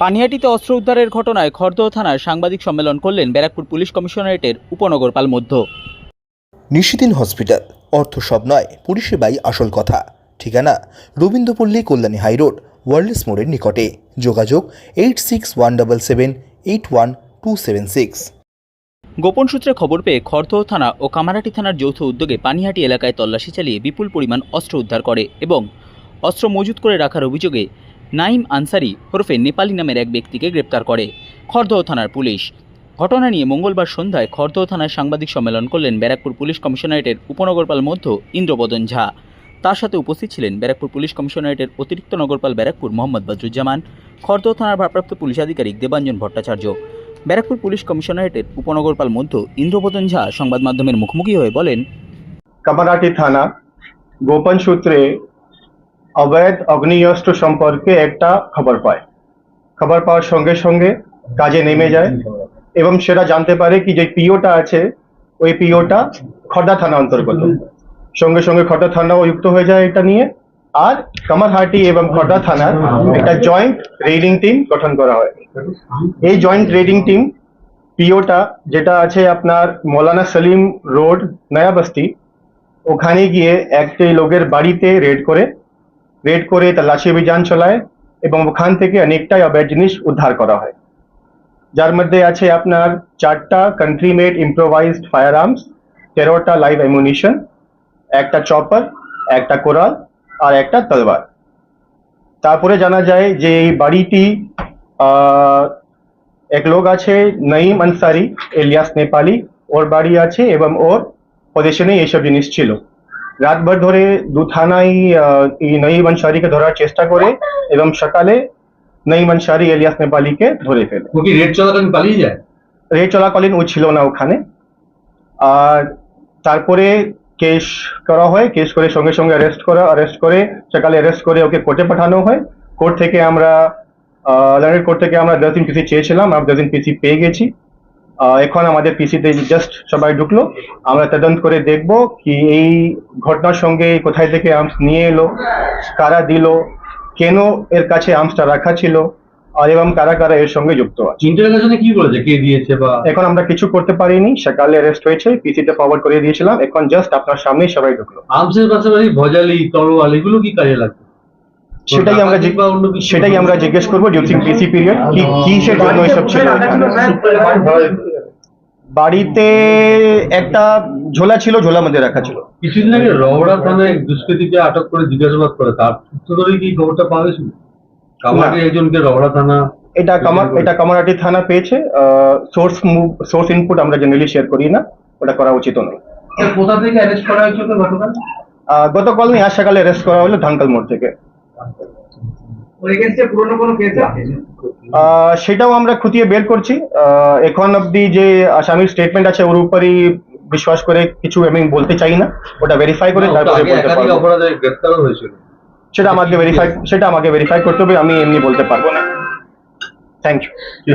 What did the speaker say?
পানিহাটিতে অস্ত্র উদ্ধারের ঘটনায় খড়দহ থানায় সাংবাদিক সম্মেলন করলেন ব্যারাকপুর পুলিশ কমিশনারেটের উপনগরপাল মধ্য। নিশিদিন হসপিটাল অর্থ সব নয় পরিষেবাই আসল কথা। ঠিকানা রবীন্দ্রপল্লী কল্যাণী হাইরোড ওয়ার্ল্ডস মোড়ের নিকটে। যোগাযোগ eight six one double seven eight one two seven six. গোপন সূত্রে খবর পেয়ে খড়দহ থানা ও কামারাটি থানার যৌথ উদ্যোগে পানিহাটি এলাকায় তল্লাশি চালিয়ে বিপুল পরিমাণ অস্ত্র উদ্ধার করে এবং অস্ত্র মজুত করে রাখার অভিযোগে নাইম আনসারি ওরফে নেপালি নামের এক ব্যক্তিকে গ্রেপ্তার করে। খড়দহ থানার পুলিশ। ঘটনা নিয়ে মঙ্গলবার সন্ধ্যায় খড়দহ থানায় সাংবাদিক সম্মেলন করলেন ব্যারাকপুর পুলিশ কমিশনারেটের উপনগরপাল মধ্য ইন্দ্রবদন ঝা। তার সাথে উপস্থিত ছিলেন ব্যারাকপুর পুলিশ কমিশনারেটের অতিরিক্ত নগরপাল ব্যারাকপুর মোহাম্মদ বদরুজ্জামান, খড়দহ থানার ভারপ্রাপ্ত পুলিশ আধিকারিক দেবাঞ্জন ভট্টাচার্য। ব্যারাকপুর পুলিশ কমিশনারেটের উপনগরপাল মধ্য ইন্দ্রবদন ঝা সংবাদ মাধ্যমের মুখোমুখি হয়ে বলেন, কামারাটি থানা, গোপন সূত্রে অবৈধ অগ্নিয়স্ত্র সম্পর্কে একটা খবর পায়। খবর পাওয়ার সঙ্গে সঙ্গে কাজে নেমে যায় এবং সেটা জানতে পারে কি যে পিওটা আছে, ওই পিওটা খড়দা থানা অন্তর্গত। সঙ্গে সঙ্গে খড়দা থানাও যুক্ত হয়ে যায় এটা নিয়ে। আর কামারহাটি এবং খড়দা থানার একটা জয়েন্ট রেডিং টিম গঠন করা হয়। এই জয়েন্ট রেডিং টিম পিওটা যেটা আছে আপনার মৌলানা সলিম রোড, নয়াবস্তি, ওখানে গিয়ে একটি লোকের বাড়িতে রেড করে রেড করে তল্লাশি অভিযান চালায় এবং ওখান থেকে অনেকটাই অবৈধ জিনিস উদ্ধার করা হয়। যার মধ্যে আছে আপনার চারটা country made improvised fire arms তেরোটা লাইভ অ্যামুনিশন একটা চপার একটা কোরাল আর একটা তলবার। তারপরে জানা যায় যে এই বাড়িটি এক লোক আছে, নঈম আনসারি, এলিয়াস নেপালি। ওর বাড়ি আছে এবং ওর পজিশনে এইসব জিনিস ছিল। রাতভর ধরে দু থানায় এই নঈম আনসারিকে ধরার চেষ্টা করে এবং সকালে নঈম আনসারি এলিয়াস নেপালিকে ধরে ফেলে। ও কি রেড চলাকালীন পালিয়ে যায়? রেড চলাকালীন ও ছিল না ওখানে। আর তারপরে কেস করা হয় কেস করে সঙ্গে সঙ্গে অ্যারেস্ট করা অ্যারেস্ট করে সকালে অ্যারেস্ট করে ওকে কোর্টে পাঠানো হয়। কোর্ট থেকে আমরা লন্ডন কোর্ট থেকে আমরা দশ দিন পিসি চেয়েছিলাম আমরা দশ দিন পিসি পেয়ে গেছি। এখন আমাদের পিসিতে জাস্ট সবাই ঢুকলো। আমরা তদন্ত করে দেখব কি এই ঘটনার সঙ্গে কোথায় থেকে আর্মস নিয়ে এলো কারা দিল কেন এর কাছে আর্মসটা রাখা ছিল আর এবং কারা কারা এর সঙ্গে যুক্ত আছে। কি বলেছে? কে দিয়েছে বা এখন আমরা কিছু করতে পারিনি সকালে অ্যারেস্ট হয়েছে পিসিতে ফরওয়ার্ড করে দিয়েছিলাম এখন জাস্ট আপনার সামনেই সবাই ঢুকলো। আর্মসের পাশাপাশি ভজালি তলোয়াল এগুলো কি কাজে লাগবে? সেটাই আমরা সেটাই আমরা জিজ্ঞেস করব ডিউরিং পিসি পিরিয়ড কি কিসের জন্য এসব ছিল? বাড়িতে একটা ঝোলা ছিল ঝোলার মধ্যে রাখা ছিল। কিছুদিন আগে রওড়া থানায় দুষ্কৃতীকে আটক করে জিজ্ঞাসাবাদ করে তার সূত্র ধরে কি খবরটা পাওয়া গেছিল কামাকে একজনকে রওড়া থানা এটা কামার এটা কামারহাটি থানা পেয়েছে সোর্স মুভ সোর্স ইনপুট আমরা জেনারেলি শেয়ার করি না ওটা করা উচিত নয়। কোথা থেকে অ্যারেস্ট করা হয়েছিল গতকাল? আহ, গতকাল নিয়ে আজ সকালে অ্যারেস্ট করা হলো ধানকাল মোড় থেকে। সেটাও আমরা খুঁটিয়ে বের করছি। আহ, এখন অব্দি যে আসামির স্টেটমেন্ট আছে ওর উপরই বিশ্বাস করে কিছু আমি বলতে চাই না। ওটা ভেরিফাই করে তারপরে বলতে পারব। সেটা আমাকে ভেরিফাই সেটা আমাকে ভেরিফাই করতে হবে আমি এমনি বলতে পারব না। Thank you